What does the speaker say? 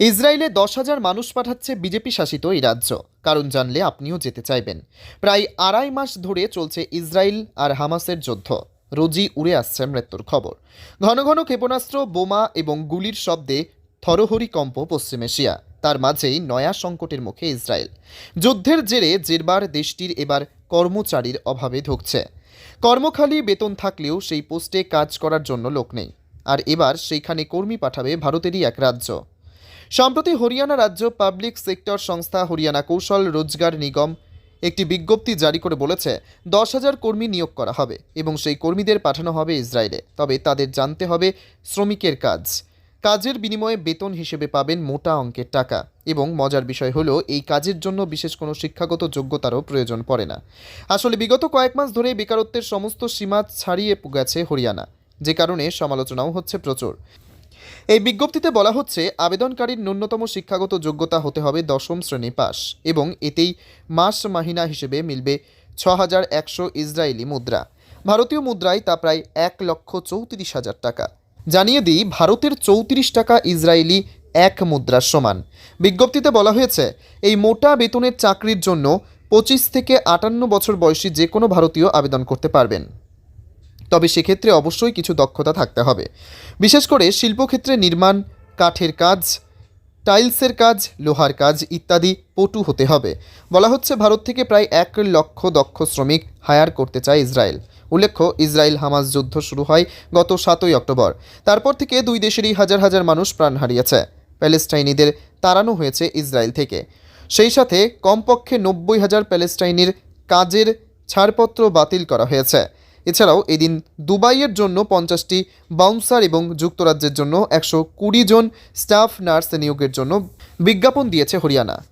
ইসরায়েলে দশ হাজার মানুষ পাঠাচ্ছে বিজেপি শাসিত এই রাজ্য। কারণ জানলে আপনিও যেতে চাইবেন। প্রায় আড়াই মাস ধরে চলছে ইসরায়েল আর হামাসের যুদ্ধ। রোজই উড়ে আসছে মৃত্যুর খবর। ঘন ঘন ক্ষেপণাস্ত্র, বোমা এবং গুলির শব্দে থরহরি কম্প পশ্চিম এশিয়া। তার মাঝেই নয়া সংকটের মুখে ইসরায়েল। যুদ্ধের জেরে জেরবার দেশটির এবার কর্মচারীর অভাবে ঢুকছে কর্মখালি, বেতন থাকলেও সেই পোস্টে কাজ করার জন্য লোক নেই। আর এবার সেইখানে কর্মী পাঠাবে ভারতেরই এক রাজ্য। সম্প্রতি হরিয়ানা রাজ্য পাবলিক সেক্টর সংস্থা হরিয়ানা কৌশল রোজগার নিগম একটি বিজ্ঞপ্তি জারি করে বলেছে, দশ হাজার কর্মী নিয়োগ করা হবে এবং সেই কর্মীদের পাঠানো হবে ইসরায়েলে। তবে তাদের জানতে হবে শ্রমিকের কাজ। কাজের বিনিময়ে বেতন হিসেবে পাবেন মোটা অঙ্কের টাকা এবং মজার বিষয় হলো, এই কাজের জন্য বিশেষ কোনো শিক্ষাগত যোগ্যতারও প্রয়োজন পড়ে না। আসলে বিগত কয়েক মাস ধরে বেকারত্বের সমস্ত সীমা ছাড়িয়ে গেছে হরিয়ানা। যে কারণে সমালোচনাও হচ্ছে প্রচুর। এই বিজ্ঞপ্তিতে বলা হচ্ছে, আবেদনকারীর ন্যূনতম শিক্ষাগত যোগ্যতা হতে হবে দশম শ্রেণি পাস এবং এতেই মাস মাহিনা হিসেবে মিলবে ছ হাজার একশো ইসরায়েলি মুদ্রা। ভারতীয় মুদ্রায় তা প্রায় এক লক্ষ চৌত্রিশ হাজার টাকা। জানিয়ে দিই, ভারতের চৌত্রিশ টাকা ইসরায়েলি এক মুদ্রার সমান। বিজ্ঞপ্তিতে বলা হয়েছে, এই মোটা বেতনের চাকরির জন্য পঁচিশ থেকে আটান্ন বছর বয়সী যে কোনো ভারতীয় আবেদন করতে পারবেন। তবে সেক্ষেত্রে অবশ্যই কিছু দক্ষতা থাকতে হবে। বিশেষ করে শিল্পক্ষেত্রে নির্মাণ, কাঠের কাজ, টাইলসের কাজ, লোহার কাজ ইত্যাদি পটু হতে হবে। বলা হচ্ছে ভারত থেকে প্রায় এক লক্ষ দক্ষ শ্রমিক হায়ার করতে চায় ইসরায়েল। উল্লেখ্য, ইসরায়েল হামাস যুদ্ধ শুরু হয় গত সাতই অক্টোবর। তারপর থেকে দুই দেশেরই হাজার হাজার মানুষ প্রাণ হারিয়েছে। প্যালেস্টাইনিদের তাড়ানো হয়েছে ইসরায়েল থেকে। সেই সাথে কমপক্ষে নব্বই হাজার প্যালেস্টাইনির কাজের ছাড়পত্র বাতিল করা হয়েছে। এছাড়াও এদিন দুবাইয়ের জন্য পঞ্চাশটি বাউন্সার এবং যুক্তরাজ্যের জন্য একশো কুড়ি জন স্টাফ নার্স নিয়োগের জন্য বিজ্ঞাপন দিয়েছে হরিয়ানা।